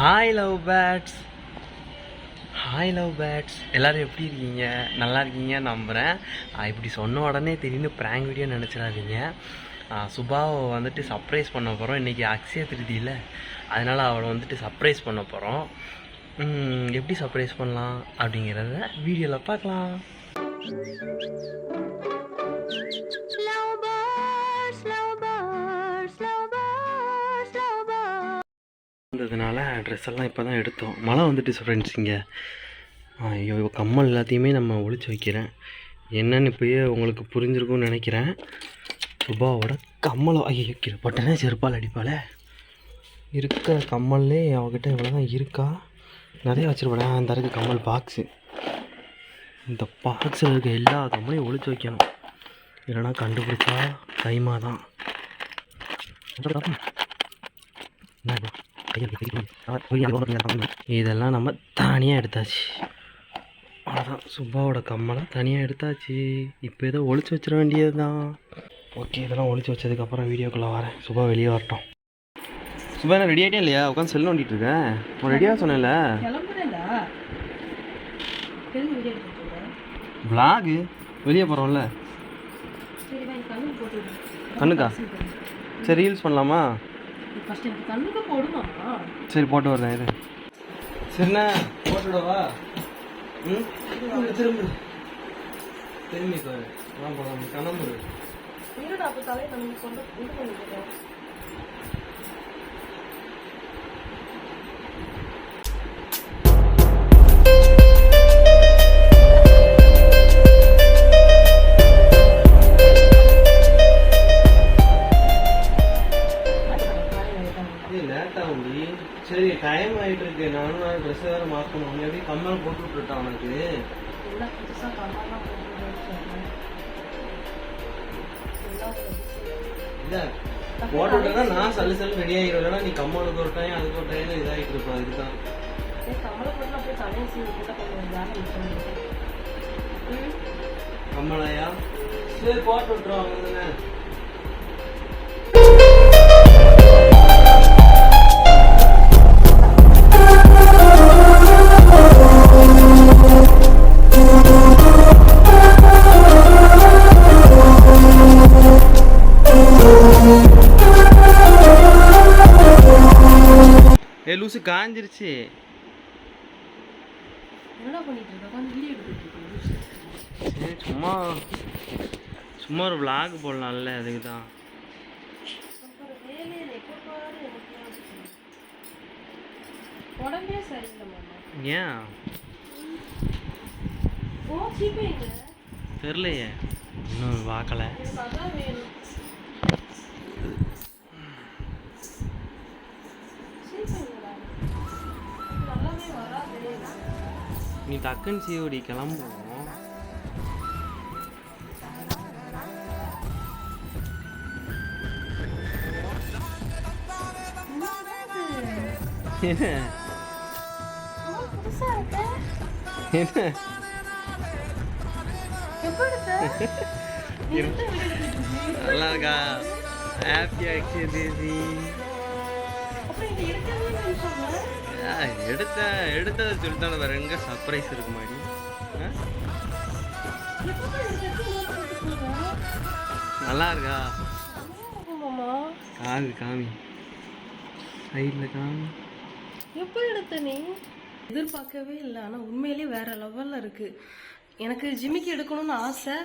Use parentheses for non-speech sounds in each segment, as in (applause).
Hi love pets hi love pets எல்லோரும் எப்படி இருக்கீங்க? நல்லா இருக்கீங்க நம்புகிறேன் இப்படி சொன்ன உடனே திடீர்னு ப்ராங்க் வீடியோ நினச்சிடாதீங்க. சுபாவை வந்துட்டு சர்ப்ரைஸ் பண்ண போகிறோம் இன்றைக்கி அக்ஷய திருதியில். அதனால் அவளை வந்துட்டு சர்ப்ரைஸ் பண்ண போகிறோம் எப்படி சர்ப்ரைஸ் பண்ணலாம் அப்படிங்கிறத வீடியோவில் பார்க்கலாம். வந்ததுனால ட்ரெஸ் எல்லாம் இப்போ தான் எடுத்தோம். மழை வந்துட்டு ஃப்ரெண்ட்ஸ் இங்கே. ஐயோ கம்மல் எல்லாத்தையுமே நம்ம ஒழிச்சு வைக்கிறேன். என்னன்னு இப்போயே உங்களுக்கு புரிஞ்சிருக்கும்னு நினைக்கிறேன். சுபாவோட கம்மலை ஐயோ கீழே பட்டனே செருப்பால் அடிப்பாளே. இருக்க கம்மல்லே அவகிட்ட இவ்வளோ தான் இருக்கா? நிறைய வச்சுருப்பேன் அந்த இருக்கு கம்மல் பாக்ஸு இந்த பாக்ஸில் இருக்க எல்லா கம்மலையும் ஒழிச்சு வைக்கணும். இல்லைன்னா கண்டுபிடிச்சா டைமாக தான் இதெல்லாம் நம்ம தனியாக எடுத்தாச்சு. அவ்வளோதான் சுப்பாவோட கம்மலை தனியாக எடுத்தாச்சு. இப்போ ஏதோ ஒளிச்சு வச்சிட வேண்டியது தான் ஓகே இதெல்லாம் ஒளிச்சு வச்சதுக்கப்புறம் வீடியோக்குள்ளே வரேன். சுபா வெளியே வரட்டும். சுபா என்ன ரெடி ஆகிட்டே இல்லையா? உட்காந்து செல் நோண்டிட்டு இருக்கேன் உன் ரெடியாக சொன்னேன்ல. vlog? வெளியே போகிறோம்ல. கண்ணுக்கா? சரி ரீல்ஸ் பண்ணலாமா? First எனக்கு கண்ணுக்கு போடுமா சரி போட்டு வரேன் இது சரிண்ணா போட்டுவிடவா? ம்? திரும்பு திரும்பி. பாரு வா போகலாம் கிளம்புரு இருடா அப்போ தலையை இது பண்ணிக்கிறேன் சரி டைம் ஆகிட்டு இருக்கு நானும் நான் ட்ரெஸ் வேறு நீ எப்படி கம்மல் போட்டு விட்டுட்டான் உனக்கு எல்லாம் போட்டு இல்லை போட்டு விட்டா நான் சல்லு சல்லு ரெடி இல்லைனா நீ கம்மலுக்கு ஒரு டைம் அதுக்கு ஒரு டைம் இதாகிட்டு இருப்பா இதுதான் கம்மலையா? சரி போட்டு விட்டுருவோம் அவங்க இருக்க? சரி சும்மா சும்மா ஒரு vlog போடலாம்ல அதுக்கு தான் ஏன்? தெரிலையே இன்னும் பார்க்கல நீ டக்குன்னு சிஓடி கிளம்புவோம்? (laughs) நல்லா இருக்கா? ஹாப்பி எடுத்த எடுத்ததை சொல்லிட்டாலும் வேற எங்க சர்ப்ரைஸ் இருக்கு மாதிரி நல்லா இருக்கா? காமி காமி. சைடில் காமி. எப்போ எடுத்த நீ? எதிர்பார்க்கவே இல்லை ஆனால் உண்மையிலேயே வேற லெவலில் இருக்கு. எனக்கு ஜிமிக்கு எடுக்கணும்னு ஆசை.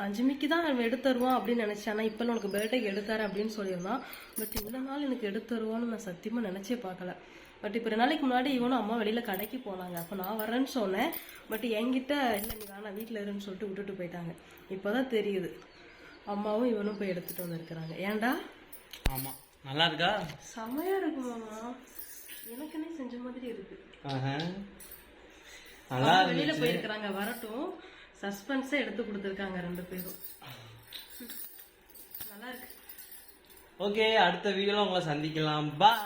அஹ் ஜிமிக்கு தான் அவன் எடுத்து தருவான் அப்படின்னு நினச்சேன். ஆனால் இப்போ உனக்கு பர்த்டேக்கு எடுத்தாரு அப்படின்னு சொல்லியிருந்தான். பட் இவ்வளோ நாள் எனக்கு எடுத்து தருவான்னு நான் சத்தியமாக நினச்சே பார்க்கல. பட் இப்போ ரெண்டு நாளைக்கு முன்னாடி இவனும் அம்மா வெளியில் கடைக்கு போனாங்க. அப்போ நான் வரேன்னு சொன்னேன். பட் என்கிட்ட இல்லை நீ வேணாம் வீட்டில் இருன்னு சொல்லிட்டு விட்டுட்டு போயிட்டாங்க. இப்போ தான் தெரியுது. அம்மாவும் இவனும் போய் எடுத்துகிட்டு வந்திருக்கிறாங்க. ஏன்டா? ஆமாம் நல்லா இருக்கா? செமையா இருக்கு மாமா. எனக்குன்னே செஞ்ச மாதிரி இருக்கு. நல்லா வெளியில போயிருக்கிறாங்க வரட்டும். சஸ்பென்ஸே எடுத்து கொடுத்துருக்காங்க ரெண்டு பேரும். நல்லா இருக்கு ஓகே அடுத்த வீடியோவில் உங்களை சந்திக்கலாம். பாய்